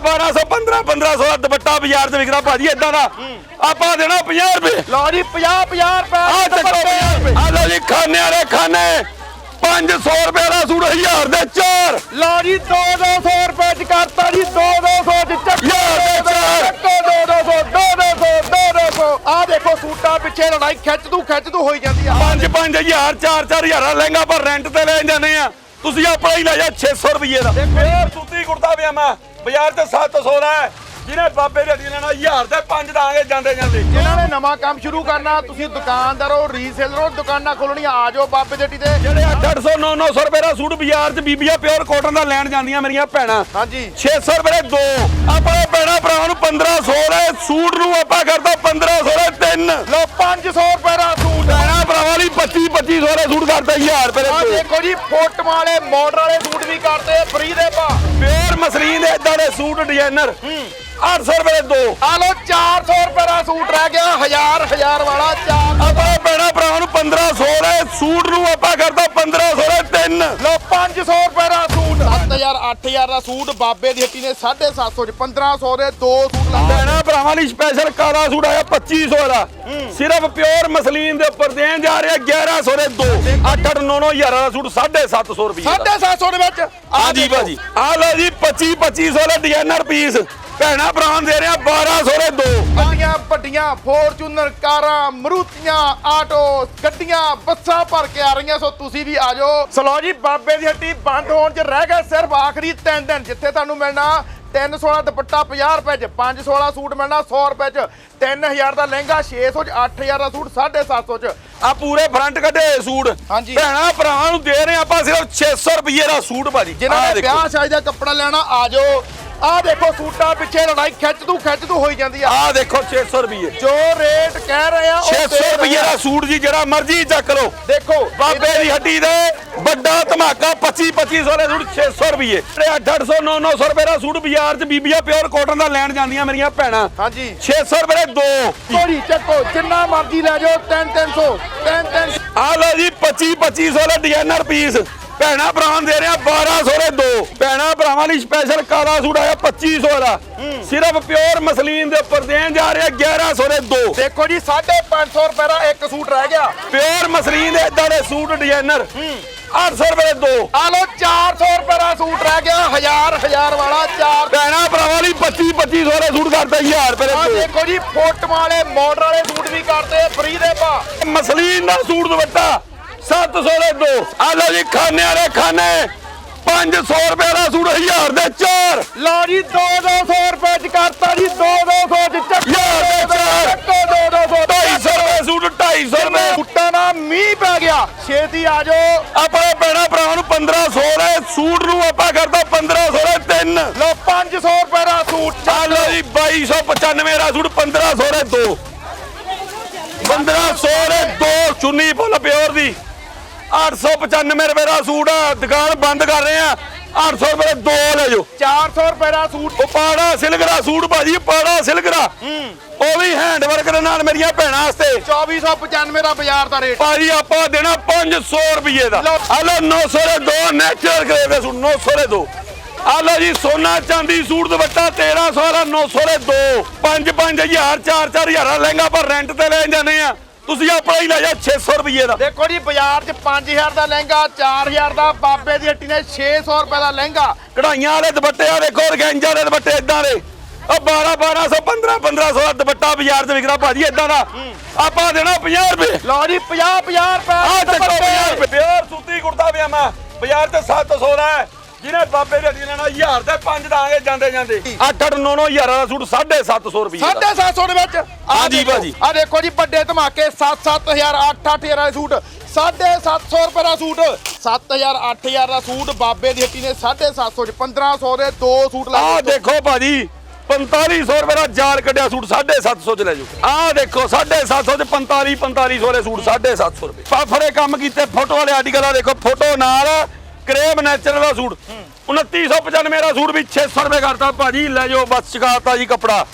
12 1200 15 1500 ਦਾ ਦੁਪੱਟਾ ਬਾਜ਼ਾਰ 'ਚ ਵਿਕਦਾ ਭਾਜੀ ਇਦਾਂ ਦਾ। ਆਪਾਂ ਦੇਣਾ 50 ਰੁਪਏ। ਲਓ ਜੀ 50 50 ਰੁਪਏ ਆ ਚੱਕੋ 50 ਰੁਪਏ। ਆ ਲਓ ਜੀ ਖਾਣੇ ਵਾਲੇ ਖਾਣੇ 500 ਰੁਪਏ ਦਾ ਸੂਟ 1000 ਦੇ ਚਾਰ। ਲਓ ਜੀ 2 200 ਰੁਪਏ ਚ ਕਰਤਾ ਜੀ 2 200 ਚ ਚੱਕੋ। ਯਾਰ ਦੇ ਚਾਰ। ਚੱਕੋ 2 200 2 200 2 200 ਆ ਦੇਖੋ ਸੂਟਾਂ ਪਿੱਛੇ ਲੜਾਈ ਖਿੱਚ ਤੂੰ ਖਿੱਚ ਤੂੰ ਹੋਈ ਜਾਂਦੀ ਆ। 5 5000 4 4000 ਦਾ ਲਹਿੰਗਾ ਪਰ ਰੈਂਟ ਤੇ ਲੈ ਜਾਂਦੇ ਆ। ਤੁਸੀਂ ਆਪਣਾ ਹੀ ਲੈ ਜਾ 600 ਰੁਪਏ ਦਾ। ਫੇਰ ਸੁੱਤੀ ਕੁੜਤਾ ਪਜਾਮਾ ਬਾਜ਼ਾਰ 'ਚ 700 ਦਾ ਹੈ ਜਿਹਨੇ ਬਾਬੇ ਦੇ ਲੈਣਾ 1000 ਦੇ 5 ਦਾਂਗੇ ਜਾਂਦੇ ਜਾਂਦੇ। ਜਿਨ੍ਹਾਂ ਨੇ ਨਵਾਂ ਕੰਮ ਸ਼ੁਰੂ ਕਰਨਾ ਤੁਸੀਂ ਦੁਕਾਨਦਾਰ ਹੋ ਰੀਸੇਲਰ ਹੋ ਦੁਕਾਨਾਂ ਖੋਲਣੀਆਂ ਆ ਜਾਓ ਬਾਬੇ ਜੱਟੀ ਦੇ। ਜਿਹੜੇ 800 900 ਰੁਪਏ ਦਾ ਸੂਟ ਬਾਜ਼ਾਰ 'ਚ ਬੀਬੀਆਂ ਪਿਓਰ ਕਾਟਨ ਦਾ ਲੈਣ ਜਾਂਦੀਆਂ ਮੇਰੀਆਂ ਭੈਣਾਂ। ਹਾਂਜੀ। 600 ਰੁਪਏ ਦੇ ਦੋ ਆਪਣੇ ਭੈਣਾਂ ਭਰਾਵਾਂ ਨੂੰ 1500 ਦੇ ਸੂਟ ਨੂੰ ਆਪਾਂ ਕਰਦਾ 1500 ਦੇ ਤਿੰਨ। ਲਓ 500 ਰੁਪਏ ਦਾ ਸੂਟ ਭੈਣਾਂ ਭਰਾਵਾਂ ਲਈ 25 2500 ਦੇ ਸੂਟ ਕਰਦਾ 1000 ਰੁਪਏ ਆ ਦੇ ਦੇਖੋ ਜੀ ਫੋਟੋ ਵਾਲੇ ਮਾਡਲ ਵਾਲੇ ਸੂਟ ਵੀ ਕਰਦੇ ਫ੍ਰੀ ਦੇ ਭਾ ਪਿਓਰ ਮਸਲੀਨ ਦੇ ਇਦਾਂ ਦੇ ਸੂਟ ਡਿਜ਼ਾਈਨਰ 800 ਰੁਪਏ ਦੇ ਦੋ। ਆ ਲਓ 400 ਰੁਪਏ ਦਾ ਸੂਟ ਰਹਿ ਗਿਆ ਹਜ਼ਾਰ ਹਜ਼ਾਰ ਵਾਲਾ ਚਾਰ ਆਪਾਂ ਭੈਣਾਂ ਭਰਾਵਾਂ ਨੂੰ 1500 ਦੇ ਸੂਟ ਨੂੰ ਆਪਾਂ ਕਰਦਾ 1500 ਦੇ ਤਿੰਨ। ਲਓ 500 ਰੁਪਏ ਦਾ ਸੂਟ। 7000 8000 ਦਾ ਸੂਟ ਬਾਬੇ ਦੀ ਹੱਟੀ ਨੇ 750 ਚ 1500 ਦੇ ਦੋ ਸੂਟ ਲੱਗੇ ਭੈਣਾਂ ਭਰਾਵਾਂ ਲਈ ਸਪੈਸ਼ਲ ਕਾਲਾ ਸੂਟ ਆਇਆ 2500 ਦਾ। ਸਿਰਫ ਪਿਓਰ ਮਸਲੀਨ ਦੇ ਉੱਪਰ ਦੇਣ ਜਾ ਰਿਹਾ 1100 ਦੇ ਦੋ। 8 8 9 9 ਹਜ਼ਾਰਾਂ ਦਾ ਸੂਟ 750 ਰੁਪਏ ਦਾ। 750 ਦੇ ਵਿੱਚ। ਹਾਂਜੀ ਦੇਖੋ। ਭਾਜੀ। ਆ ਲਓ ਜੀ 25 2500 ਦੇ ਡਿਜ਼ਾਈਨਰ ਪੀਸ ਭੈਣਾਂ ਭਰਾਵਾਂ ਦੇ ਰਿਹਾ 1200 ਦੇ ਦੋ। ਵੱਡੀਆਂ ਵੱਡੀਆਂ ਫੋਰਚੂਨਰ ਕਾਰਾਂ ਮਰੂਤੀਆਂ ਆਟੋ ਗੱਡੀਆਂ ਬੱਸਾਂ ਭਰ ਕੇ ਆ ਰਹੀਆਂ ਸੋ ਤੁਸੀਂ ਵੀ ਆ ਜਾਓ। ਸਲੋ ਜੀ ਬਾਬੇ ਦੀ ਹੱਟੀ ਬੰਦ ਹੋਣ ਚ ਰਹਿ ਗਏ ਸਿਰਫ ਆਖਰੀ 3 ਦਿਨ ਜਿੱਥੇ ਤੁਹਾਨੂੰ ਮਿਲਣਾ 316 ਦੁਪੱਟਾ 50 ਰੁਪਏ ਚ 516 ਸੂਟ ਮਿਲਣਾ 100 ਰੁਪਏ ਚ 3000 ਦਾ ਲਹਿੰਗਾ 600 ਚ 8000 ਦਾ ਸੂਟ 750 ਚ। ਆ ਪੂਰੇ ਫਰੰਟ ਕੱਢੇ ਸੂਟ। ਹਾਂਜੀ। ਭੈਣਾਂ ਭਰਾਵਾਂ ਨੂੰ ਦੇ ਰਹੇ ਆਪਾਂ ਸਿਰਫ 600 ਰੁਪਏ ਦਾ ਸੂਟ ਭਾਜੀ। ਜਿਨ੍ਹਾਂ ਆਹ ਨੇ ਦੇਖੋ। ਵਿਆਹ ਸ਼ਾਦੀ ਦਾ ਕੱਪੜਾ ਲੈਣਾ ਆ ਜਾਓ। ਆ ਦੇਖੋ ਸੂਟਾਂ ਪਿੱਛੇ ਲੜਾਈ ਖਿੱਚ ਤੂੰ ਖਿੱਚ ਤੂੰ ਹੋਈ ਜਾਂਦੀ ਆ। ਆਹ ਦੇਖੋ 600 ਰੁਪਏ ਜੋ ਰੇਟ ਕਹਿ ਰਹੇ ਆ ਉਹ 600 ਦੇ ਰਹੇ ਰੁਪਏ ਆ। ਦਾ ਸੂਟ ਜੀ ਜਿਹੜਾ ਮਰਜ਼ੀ ਚੱਕ ਲਓ। ਦੇਖੋ ਬਾਬੇ ਦੀ ਹੱਡੀ ਦੇ ਵੱਡਾ ਧਮਾਕਾ 25 2500 ਦੇ ਸੂਟ 600 ਰੁਪਏ 800 900 ਰੁਪਏ ਦਾ ਸੂਟ ਬਾਜ਼ਾਰ 'ਚ ਬੀਬੀਆਂ ਪਿਓਰ ਕਾਟਨ ਦਾ ਲੈਣ ਜਾਂਦੀਆਂ ਮੇਰੀਆਂ ਭੈਣਾਂ। ਹਾਂਜੀ। 600 ਰੁਪਏ ਦੇ ਦੋ। ਕੋੜੀ ਚੱਕੋ ਜਿੰਨਾ ਮਰਜ਼ੀ ਲੈ ਜਾਓ 3 300 3 3 ਆ ਲਓ ਜੀ 25 2500 ਦੇ ਡਿਜ਼ਾਈਨਰ ਪੀਸ ਭੈਣਾਂ ਭਰਾਵਾਂ ਦੇ ਰਿਹਾ 1200 ਦੇ ਦੋ। ਭੈਣਾਂ ਭਰਾਵਾਂ ਲਈ ਸਪੈਸ਼ਲ ਕਾਲਾ ਸੂਟ ਆਇਆ 2500 ਦਾ ਸਿਰਫ ਪਿਓਰ ਮਸਲੀਨ ਦੇ ਉੱਪਰ ਦੇਣ ਜਾ ਰਿਹਾ 1100 ਦੇ ਦੋ। ਦੇਖੋ ਜੀ 550 ਰੁਪਏ ਦਾ ਇੱਕ ਸੂਟ ਰਹਿ ਗਿਆ। ਪਿਓਰ ਮਸਲੀਨ ਦੇ ਇਦਾਂ ਦੇ ਸੂਟ ਡਿਜ਼ਾਈਨਰ 800 ਰੁਪਏ ਦੇ ਦੋ। ਆ ਲਓ 400 ਰੁਪਏ ਦਾ ਸੂਟ ਰਹਿ ਗਿਆ ਹਜ਼ਾਰ ਹਜ਼ਾਰ ਵਾਲਾ ਚਾਰ। ਭੈਣਾਂ ਭਰਾਵਾਂ ਲਈ 25 2500 ਦੇ ਸੂਟ ਕਰਦਾ 1000 ਰੁਪਏ ਆ ਦੇ। ਦੇਖੋ ਜੀ ਫੋਟੋ ਵਾਲੇ ਮਾਡਲ ਵਾਲੇ ਸੂਟ ਵੀ ਕਰਦੇ ਫ੍ਰੀ ਦੇ ਦੋ ਮਸਲੀਨ ਦਾ ਸੂਟ ਦੁਪੱਟਾ। 700 ਦੇ ਦੋ। ਆ ਲਓ ਜੀ ਖਾਣੇ ਵਾਲੇ ਖਾਣੇ 500 ਰੁਪਏ ਦਾ ਸੂਟ 1000 ਦੇ ਚਾਰ। ਲਓ ਜੀ 2 200 ਰੁਪਏ ਚ ਕਰਤਾ ਜੀ 2 200 ਚ ਚੱਕੋ ਯਾਰ ਦੇ ਚਾਰ। ਚੱਕੋ 2 200 250 ਰੁਪਏ ਸੂਟ 250 ਰੁਪਏ। ਕੁੱਟਾਂ ਦਾ ਮੀਂਹ ਪੈ ਗਿਆ। ਛੇਤੀ ਆ ਜਾਓ। ਆਪਣੇ ਭੈਣਾਂ ਭਰਾਵਾਂ ਨੂੰ 1500 ਦੇ ਸੂਟ ਨੂੰ ਆਪਾਂ ਕਰਦਾ 1500 ਦੇ ਤਿੰਨ। ਲਓ 500 ਰੁਪਏ ਦਾ ਸੂਟ ਆ ਲਓ ਜੀ 2295 ਦਾ ਸੂਟ 1500 ਦੇ ਦੋ। 1500 ਦੇ ਦੋ ਚੁੰਨੀ ਫੁੱਲ ਪਿਓਰ ਦੀ। 895 ਰੁਪਏ ਦਾ ਸੂਟ ਆ ਦੁਕਾਨ ਬੰਦ ਕਰ ਰਹੇ ਆ। 800 ਰੁਪਏ ਦੇ ਦੋ ਲੈ ਜਾਓ। 400 ਰੁਪਏ ਦਾ ਸੂਟ। ਉਹ ਪਾੜਾ ਸਿਲਕ ਦਾ ਸੂਟ ਭਾਜੀ ਪਾੜਾ ਸਿਲਕ ਦਾ। ਉਹ ਵੀ ਹੈਂਡ ਵਰਕ ਦੇ ਨਾਲ ਮੇਰੀਆਂ ਭੈਣਾਂ ਵਾਸਤੇ। 2495 ਦਾ ਬਾਜ਼ਾਰ ਦਾ ਰੇਟ। ਭਾਜੀ ਆਪਾਂ ਦੇਣਾ 500 ਰੁਪਏ ਦਾ। ਲਓ। 900 ਦੇ ਦੋ ਨੈਚੁਰਲ ਦੇ ਸੂਟ 900 ਦੇ ਦੋ। ਆ ਲਓ ਜੀ ਸੋਨਾ ਚਾਂਦੀ ਸੂਟ ਦੁਪੱਟਾ 1300 ਦਾ 900 ਦੇ ਦੋ। 5 5000 4 4000 ਦਾ ਲਹਿੰਗਾ ਪਰ ਰੈਂਟ ਤੇ ਲੈ ਜਾਂਦੇ ਆ। ਤੁਸੀਂ ਆਪਣਾ ਹੀ ਲੈ ਜਾ 600 ਰੁਪਏ ਦਾ। ਦੇਖੋ ਜੀ ਬਾਜ਼ਾਰ 'ਚ 5000 ਦਾ ਲਹਿੰਗਾ 4000 ਦਾ ਬਾਬੇ ਦੀ ਹੱਟੀ ਨੇ 600 ਰੁਪਏ ਦਾ ਲਹਿੰਗਾ। ਕਢਾਈਆਂ ਵਾਲੇ ਦੁਪੱਟੇ ਆ ਦੇਖੋ ਰਗੈਂਜਾ ਦੇ ਦੁਪੱਟੇ ਇਦਾਂ ਦੇ। ਉਹ 12 1200 15 1500 ਦਾ ਦੁਪੱਟਾ ਬਾਜ਼ਾਰ 'ਚ ਵਿਕਦਾ ਭਾਜੀ ਇਦਾਂ ਦਾ। ਆਪਾਂ ਦੇਣਾ 50 ਰੁਪਏ। ਲਓ ਜੀ 50 50 ਆ ਰੁਪਏ ਚੱਕੋ 50 ਦੁਪੱਟੇ। ਰੁਪਏ। ਪਿਓਰ ਸੂਤੀ ਕੁੜਤਾ ਪਜਾਮਾ ਬਾਜ਼ਾਰ ਤੇ 700 ਦਾ ਹੈ। ਜਿਹਨੇ ਬਾਬੇ ਦੇ ਅੱਡੀ ਲੈਣਾ 1000 ਤੇ 5 ਦਾਂਗੇ ਜਾਂਦੇ ਜਾਂਦੇ। 8 8 9 9 ਹਜ਼ਾਰਾਂ ਦਾ ਸੂਟ 750 ਰੁਪਏ ਦਾ। 750 ਦੇ ਵਿੱਚ? ਹਾਂਜੀ ਦੇਖੋ, ਭਾਜੀ। ਆਹ ਦੇਖੋ ਜੀ ਵੱਡੇ ਧਮਾਕੇ 7 7000 8 8000 ਦੇ ਸੂਟ 750 ਰੁਪਏ ਦਾ ਸੂਟ 7000 8000 ਦਾ ਸੂਟ ਬਾਬੇ ਦੀ ਹੱਟੀ ਨੇ 750 ਚ 1500 ਦੇ ਦੋ ਸੂਟ ਲਾ ਆਹ ਦੇਖੋ ਭਾਜੀ 4500 ਰੁਪਏ ਦਾ ਜਾਲ ਕੱਢਿਆ ਸੂਟ 750 ਚ ਲੈ ਜਾਓ। ਆਹ ਦੇਖੋ 750 ਚ 45 4500 ਦੇ ਸੂਟ 750 ਰੁਪਏ। ਪਾਫੜੇ ਕੰਮ ਕੀਤੇ ਫੋਟੋ ਵਾਲੇ ਆਰਟੀਕਲ ਆ ਦੇਖੋ ਫੋਟੋ ਨਾਲ ਕਰੇਮ ਨੈਚੁਰਲ ਦਾ ਸੂਟ। 2995 ਦਾ ਸੂਟ ਵੀ 600 ਰੁਪਏ ਕਰਤਾ। ਭਾਜੀ ਲੈ ਜਾਓ ਬਸ ਚਕਾਤਾ ਜੀ ਕਪੜਾ।